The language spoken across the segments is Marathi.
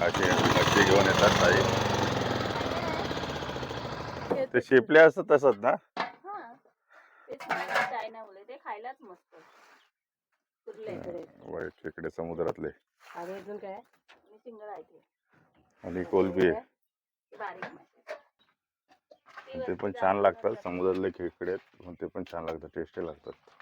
असे मच्छी घेऊन येतात ताई. ते शेपले असतात तसंच ना? हा. ते खायलाच मस्त इकडे समुद्रातले. आणि अजून काय? आणि शिंगडा आहे ते. आणि कोलबी आहे. ते पण छान लागतात. समुद्रातले खेकडे. ते पण छान लागतात टेस्टी लागतात.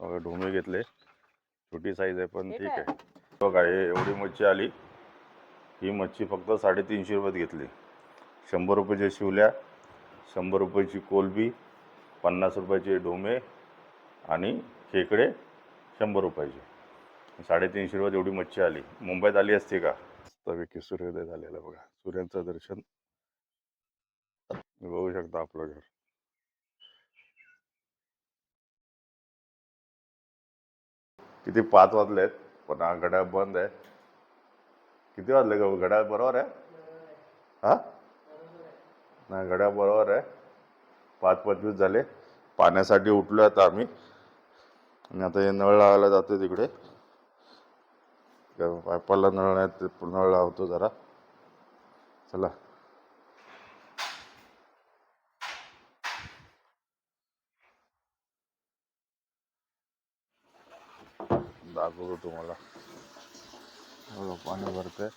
ढोमे घेतले. छोटी साईज आहे पण ठीक? आहे. बघा हे एवढी मच्छी आली. ही मच्छी फक्त साडेतीनशे रुपयात घेतली. शंभर रुपयाच्या शिवल्या शंभर रुपयाची कोलबी पन्नास रुपयाचे ढोमे आणि खेकडे शंभर रुपयाचे. साडेतीनशे रुपयात एवढी मच्छी आली. मुंबईत आली असती का? मस्तपैकी सूर्योदय झालेला बघा. सूर्यांचं दर्शन. बघू शकता आपलं घर. किती पाच वाजले आहेत पण हा घड्याळ बंद आहे. किती वाजले ग? घड्याळ बरोबर आहे? हा? नाही घड्याळ बरोबर आहे. पाच पंचवीस झाले. पाण्यासाठी उठलो आता आम्ही. आणि आता हे नळ लावायला जातो तिकडे. पायपाला पाईपाला नळ नाही ते नळ लावतो जरा. चला. दाखवतो तुम्हाला. बघा पाणी भरतंय.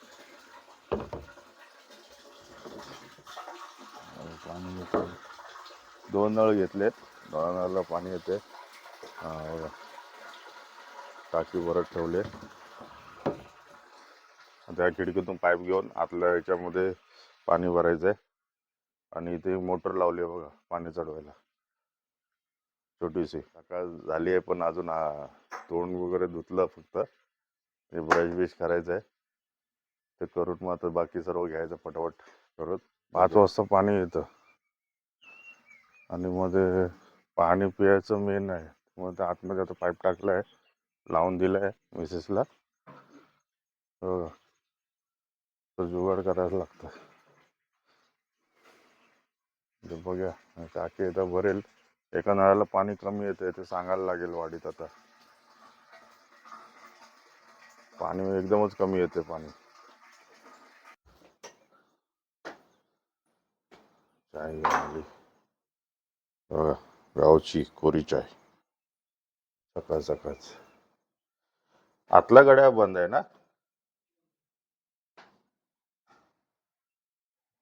पाणी येतं दोन नळ घेतलेत. दोन नळाला पाणी येते बघा. टाकी भरत ठेवले त्या खिडकीतून पाईप घेऊन आतल्या याच्यामध्ये पाणी भरायचं आहे आणि इथे मोटर लावली आहे बघा पाणी चढवायला. छोटीशी. सकाळ झाली आहे पण अजून तोंड वगैरे धुतलं फक्त. हे ब्रश बिश करायचं आहे ते करून मग आता बाकी सर्व घ्यायचं पटापट करत पाच वाजता पाणी येतं. आणि मध्ये पाणी पियाचं मेन आहे. मग ते आतमध्ये आता पाईप टाकला आहे लावून दिलं आहे मिसेसला हो. तर जुगाड करायला लागतं ते बघूया. टाकी एकदा भरेल. एका नळाला पाणी कमी येते ते सांगायला लागेल वाढीत आता. पाणी एकदमच कमी येते पाणी. चाय आली. बघा गावची कोरी चाय. सकाळ सकाळच. आतला गड्या बंद आहे ना?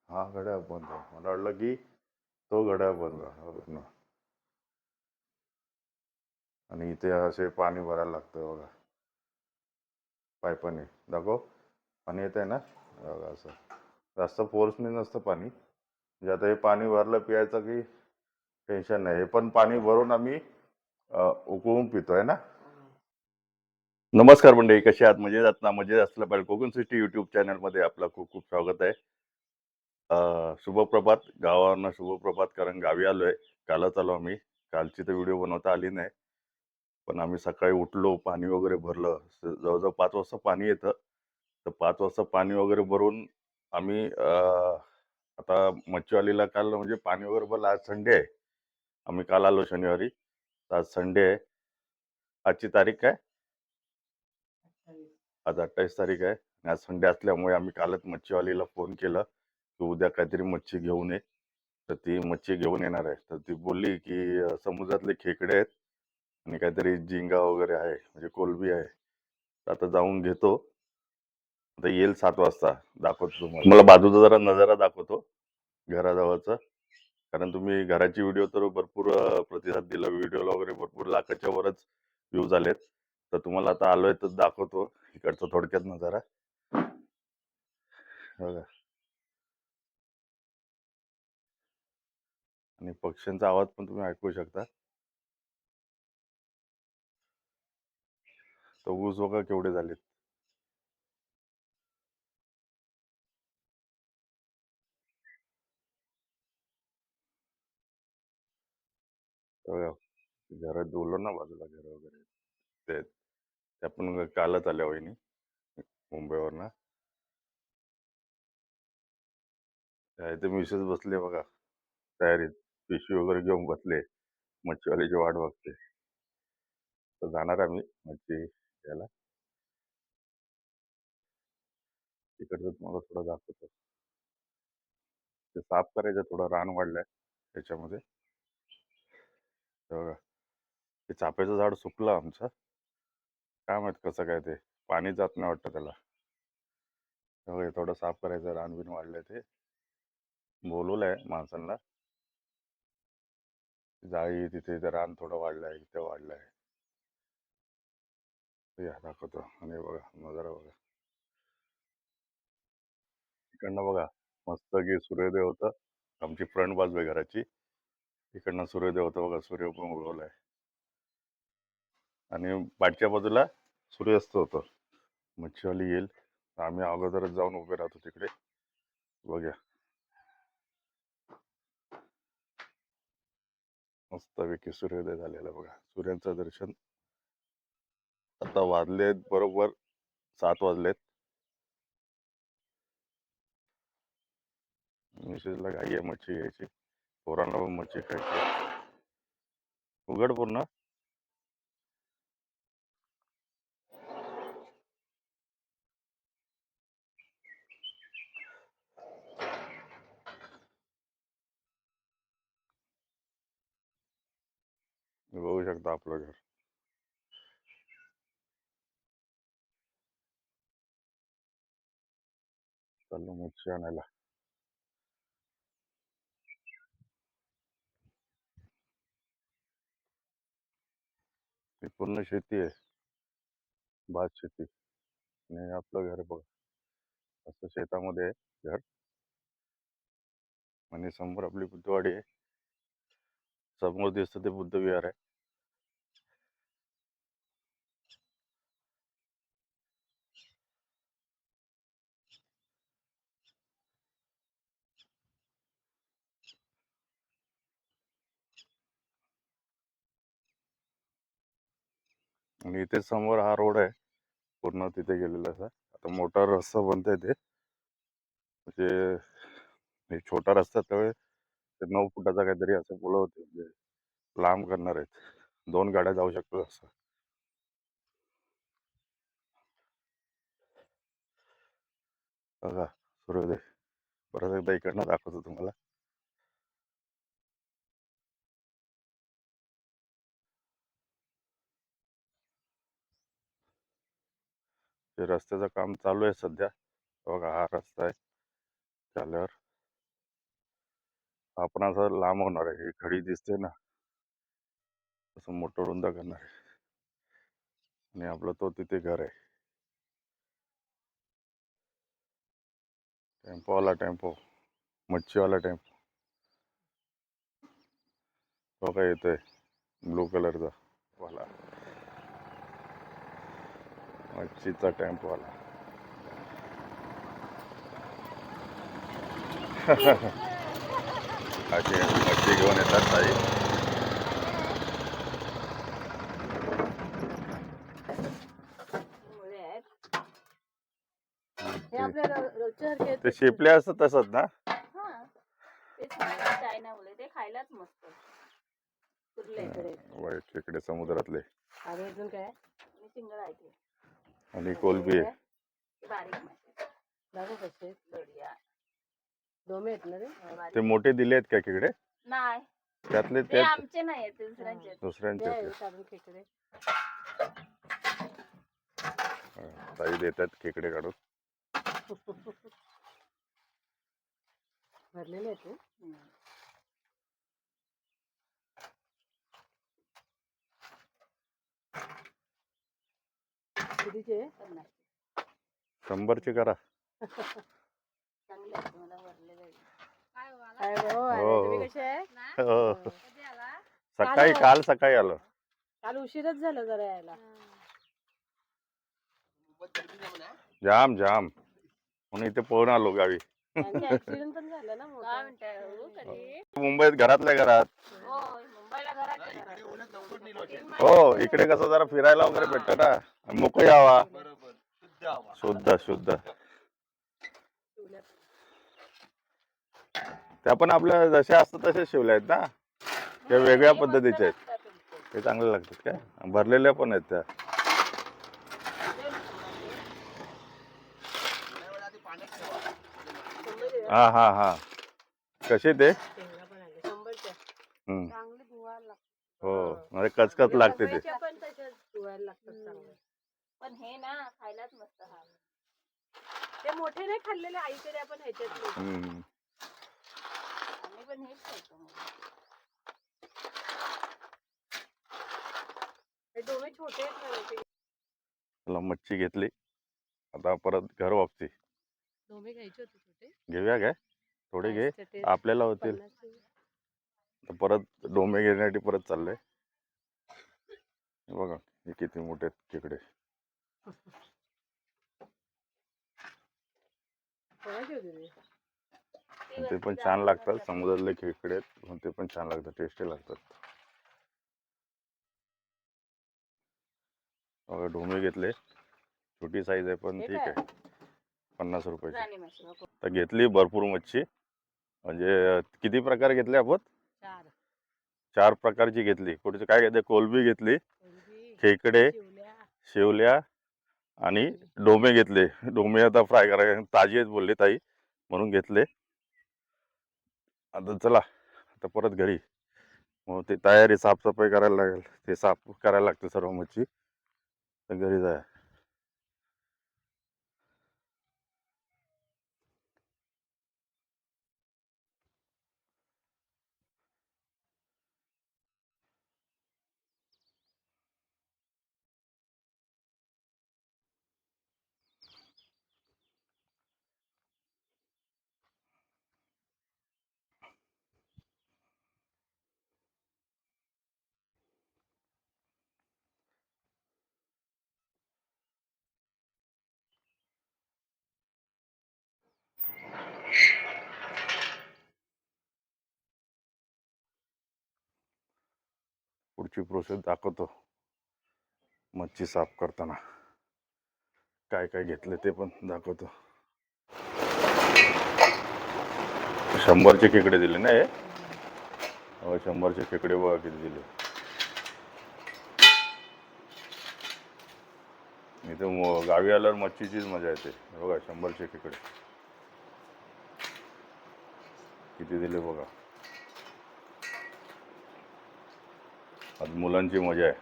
हा गड्या बंद आहे. मला वाटलं की तो गड्या बंद आहे. आणि इथे असे पाणी भरायला लागतं बघा. पायपाने दाखव. पाणी येत आहे ना? बघा असं. जास्त फोर्सने नसतं पाणी. म्हणजे आता हे पाणी भरलं प्यायचं की टेन्शन नाही. हे पण पाणी भरून आम्ही उकळून पितो आहे ना? नमस्कार मंडळी कशी आहात? मजेत आहात ना? मजेत असलं पाहिजे कोकण सिटी युट्यूब चॅनलमध्ये आपलं खूप खूप स्वागत आहे. शुभप्रभात. गावावरनं शुभप्रभात कारण गावी आलो आहे कालच आलो आम्ही. कालची तर व्हिडिओ बनवता आली नाही. पण आम्ही सकाळी उठलो पाणी वगैरे भरलं. जवळजवळ पाच वाजता पाणी येतं. तर पाच वाजता पाणी वगैरे भरून आम्ही आता मच्छीवालीला काल म्हणजे पाणी वगैरे भरलं. आज संडे आहे. आम्ही काल आलो शनिवारी. आज संडे आहे. आजची तारीख काय? आज अठ्ठावीस तारीख आहे. आणि आज संडे असल्यामुळे आम्ही कालच मच्छीवालीला फोन केला की उद्या काहीतरी मच्छी घेऊन ये. तर ती मच्छी घेऊन येणार आहे. तर ती बोलली की समुद्रातले खेकडे आहेत. आणि काहीतरी झिंगा वगैरे आहे म्हणजे कोलबी आहे. तर आता जाऊन घेतो. आता येईल सात वाजता दाखवतो तुम्हाला. मला बाजूचा जरा नजारा दाखवतो घराजवळचा. कारण तुम्ही घराची व्हिडिओ तर भरपूर प्रतिसाद दिला. व्हिडिओला वगैरे भरपूर लाखाच्या वरच व्ह्यूज आलेत तर तुम्हाला आता आलोय तर दाखवतो. इकडचा थोडक्यात नजारा. बघा. आणि पक्ष्यांचा आवाज पण तुम्ही ऐकू शकता. तर ऊस बघा केवढे झालेत? हो, हो. घरात बोललो ना बाजूला घर वगैरे. ते त्या पण कालच आल्या वहिनी मुंबईवरनं. ना ते मिसेस बसले बघा. तयारीत. पिशवी वगैरे घेऊन बसले. मच्छीवाल्याची वाट बघते. तर जाणार आम्ही मच्छी. आपल्याला. तिकडचं तुम्हाला थोडं दाखवतो. ते साफ करायचं थोडं रान वाढलंय त्याच्यामध्ये. बघा. ते चाफ्याचं झाड सुकलं आमचं. काय माहीत कसं काय ते. पाणी जात नाही वाटतं त्याला. बघा, थोडं साफ करायचं रान बिन वाढलंय ते. बोलवलंय माणसांना. जाळी तिथे रान थोडं वाढलंय इथे वाढलंय. या दाखवतो आणि बघा नजारा बघा इकडनं बघा मस्त की सूर्योदय होतं आमची फ्रंट बाजू आहे घराची इकडनं सूर्योदय होतं बघा सूर्य पण उगवलाय. आणि पाठच्या बाजूला सूर्यास्त होतं. मच्छीवाली येईल. आम्ही अगोदरच जाऊन उभे राहतो तिकडे. बघूया. मस्तपैकी सूर्योदय झालेला बघा. सूर्याचं दर्शन आता वाजलेत बरोबर सात वाजलेत. मिसेसला घाई आहे मच्छी घ्यायची. पोरांना पण मच्छी खायची उघड पूर्ण. बघू शकता आपलं घर. चाललो मच्छी आणायला ही पूर्ण शेती आहे भात शेती आणि आपलं घर बघ असं शेतामध्ये आहे घर आणि समोर आपली बुद्धवाडी आहे समोर दिसतं ते बुद्ध विहार आहे आणि इथे समोर हा रोड आहे. पूर्ण तिथे गेलेला असा आता मोठा रस्ता बनतोय ते. म्हणजे हे छोटा रस्ता त्यावेळेस ते नऊ फुटाचा काहीतरी असं पुलं होते. म्हणजे लांब करणार आहेत. दोन गाड्या जाऊ शकतात असं. बघा सूर्योदय परत एकदा इकडनं दाखवतो तुम्हाला. ते रस्त्याचं काम चालू आहे सध्या बघा हा रस्ता आहे. झाल्यावर आपण असं लांब होणार आहे. ही खडी दिसते ना. असं मोठं रुंद करणार आहे. आणि आपलं तो तिथे घर आहे. टेम्पोवाला टेम्पो. मच्छीवाला टेम्पो. तो काय येतोय? ब्लू कलरचा वाला. मच्छीचा टेम्पोवाला अशी मच्छी घेऊन येतात ताई. हे ते शिपले असतात तसंच ना? हा. ते खायलाच मस्त. वाईट इकडे? समुद्रातले. अजून काय? शिंगडा आहे आणि कोलबी आहे. ते हा, मोठे दिले आहेत का इकडे नाही त्यातले ते ते आमचे नाही आहेत, ते दुसऱ्यांचे आहेत. आहेत. खेकडे. हा, ताई देतात खेकडे काढून. भरलेले आहेत पन्नासचे. शंभरचे करा. चांगले आहेत. काय हो हो, तुम्ही हो. कसे आहे. सकाळी काल- सकाळी आलो. काल उशीरच झालं जरा यायला. जाम जाम. म्हणून इथे पळून आलो गावी. आणि ऍक्सिडेंट पण झालं ना काय मोठा म्हणताय हो, कधी? मुंबईत घरातल्या घरात. हो हो इकडे कसं जरा फिरायला वगैरे भेटतं ना. मोकळी हवा. शुद्ध शुद्ध. त्या पण आपल्या जशा असतात तसे शिवल्या आहेत ना. त्या वेगळ्या पद्धतीच्या आहेत. ते चांगले लागतात काय? भरलेल्या पण आहेत त्या. हा हा हा. कसे ते? हम्म. हो. म्हणजे कचकच लागते ते. पण तशाच धुवायला लागतात चांगले. पण हे ना खायलाच मस्त हा. ते मोठे नाही खाल्लेले आईकडे आपण ह्याच्यात हम्म. आम्ही पण हेच खायचो मग. हे डोमे छोटे आहेत ना ते. चला मच्छी घेतली. आता परत घर वापसी. डोमे घ्यायचे होते छोटे. घेऊया काय? थोडे घे. आपल्याला होतील. पन्नास परत डोमे घेण्यासाठी परत चाललंय. बघा हे किती मोठे आहेत खेकडे ते? पण छान लागतात समुद्रातले खेकडे ते पण छान लागतात टेस्टी लागतात. बघा डोमे घेतले. छोटी साईज आहे पण ठीक? आहे. पन्नास रुपयाची. तर घेतली भरपूर मच्छी. म्हणजे किती प्रकार घेतले आपण? चार. चार प्रकारची घेतली. कुठे काय घेतले? कोलबी घेतली खेकडे शेवल्या. आणि डोमे घेतले. डोमे आता फ्राय करा ताजी आहेत बोलले ताई म्हणून घेतले. आता चला आता परत घरी. मग ते तयारी साफसफाई करायला लागेल. ते साफ करायला लागते सर्व मच्छी. तर घरी जाय. पुढची प्रोसेस दाखवतो. मच्छी साफ करताना. काय काय घेतलं ते पण दाखवतो. शंभरचे खेकडे दिले ना हे? हो, शंभरचे खेकडे बघा किती दिले. इथे गावी आल्यावर मच्छीचीच मजा येते. बघा शंभरचे खेकडे. किती दिले बघा. आज मुलांची मजा आहे.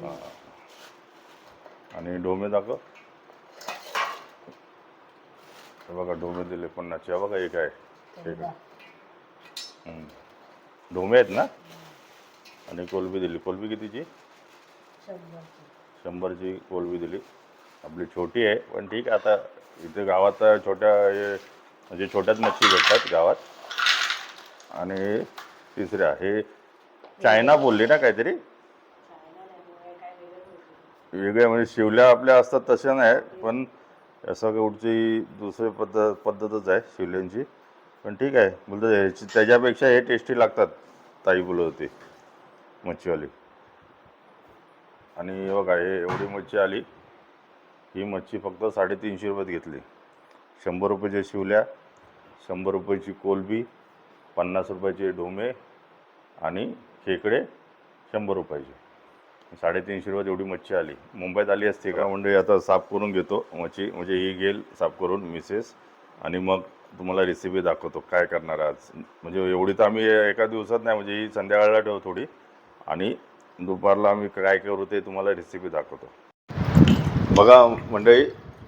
हा. आणि डोमे दाखव. हे बघा डोमे दिले पन्नासचे. हा बघा एक आहे. एक आहे. हम्म. डोमे आहेत ना? आणि कोलबी दिली. कोलबी कितीची? शंभरची कोलबी दिली. आपली छोटी आहे पण ठीक आहे. आता इथे गावात छोट्या हे म्हणजे छोट्याच मच्छी भेटतात गावात. आणि तिसऱ्या हे चायना बोलली ना काहीतरी? वेगळ्या म्हणजे शिवल्या आपल्या असतात तशा नाही पण असं कुठची दुसरी पद्धत पद्धतच आहे शिवल्यांची. पण ठीक आहे बोलतो ह्याची त्याच्यापेक्षा हे टेस्टी लागतात ताई बोलत होती मच्छीवाली. आणि बघा हे एवढी मच्छी आली ही मच्छी फक्त साडेतीनशे रुपयात घेतली. शंभर रुपयाच्या शिवल्या शंभर रुपयाची कोलबी पन्नास रुपयाचे डोमे आणि खेकडे शंभर रुपयाचे. साडेतीनशे रुपयात एवढी मच्छी आली. मुंबईत आली असते का? म्हणजे आता साफ करून घेतो. मच्छी म्हणजे ही घेईल साफ करून मिसेस. आणि मग तुम्हाला रेसिपी दाखवतो. काय करणार आज? म्हणजे एवढी तर आम्ही एका दिवसात नाही म्हणजे ही संध्याकाळला ठेव थोडी. आणि दुपारला आम्ही काय करू ते तुम्हाला रेसिपी दाखवतो. बघा मंडळी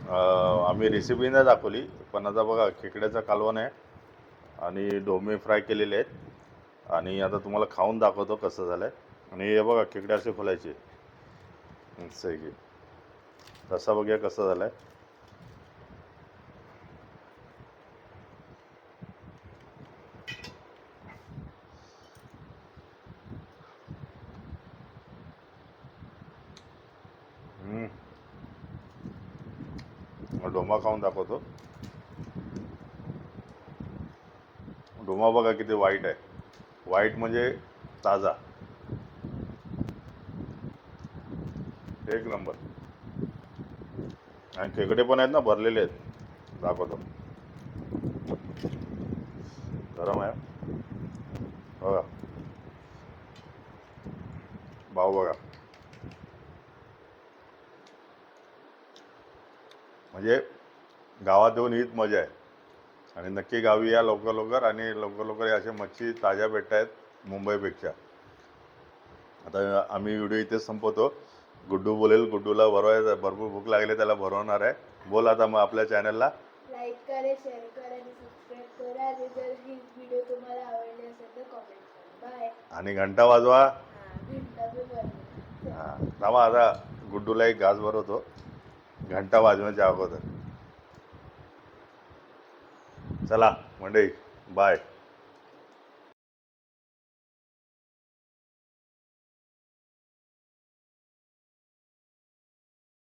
आम्ही रेसिपी नाही दाखवली पण आता बघा खेकड्याचा कालवण आहे आणि डोमे फ्राय केलेले आहेत. आणि आता तुम्हाला खाऊन दाखवतो कसं झालं आहे आणि हे बघा खेकडे असे खोलायचे असं आहे. की तसा बघूया कसं झालं आहे डोमा खाऊन दाखवतो. डोमा बघा किती वाईट आहे. वाईट म्हणजे ताजा. एक नंबर आणि खेकडे पण आहेत ना भरलेले आहेत. दाखवतो. गरम आहे. बघा. भाव बघा. म्हणजे गावात येऊन हीच मजा आहे. आणि नक्की गावी या लवकर लवकर आणि लवकर लवकर या अशा मच्छी ताज्या भेटत आहेत मुंबईपेक्षा. आता आम्ही व्हिडिओ इथेच संपवतो. गुड्डू बोलेल गुड्डूला भरवायचं भरपूर भूक लागली त्याला भरवणार आहे. बोल आता मग आपल्या चॅनलला लाईक करा शेअर करा आणि सबस्क्राईब करा आणि जर ही व्हिडिओ तुम्हाला आवडली असेल तर कॉमेंट करा. बाय आणि घंटा वाजवा. हा, थांबा आता गुड्डूला एक घास भरवतो. घंटा वाजवायच्या अगोदर. चला मंडळी बाय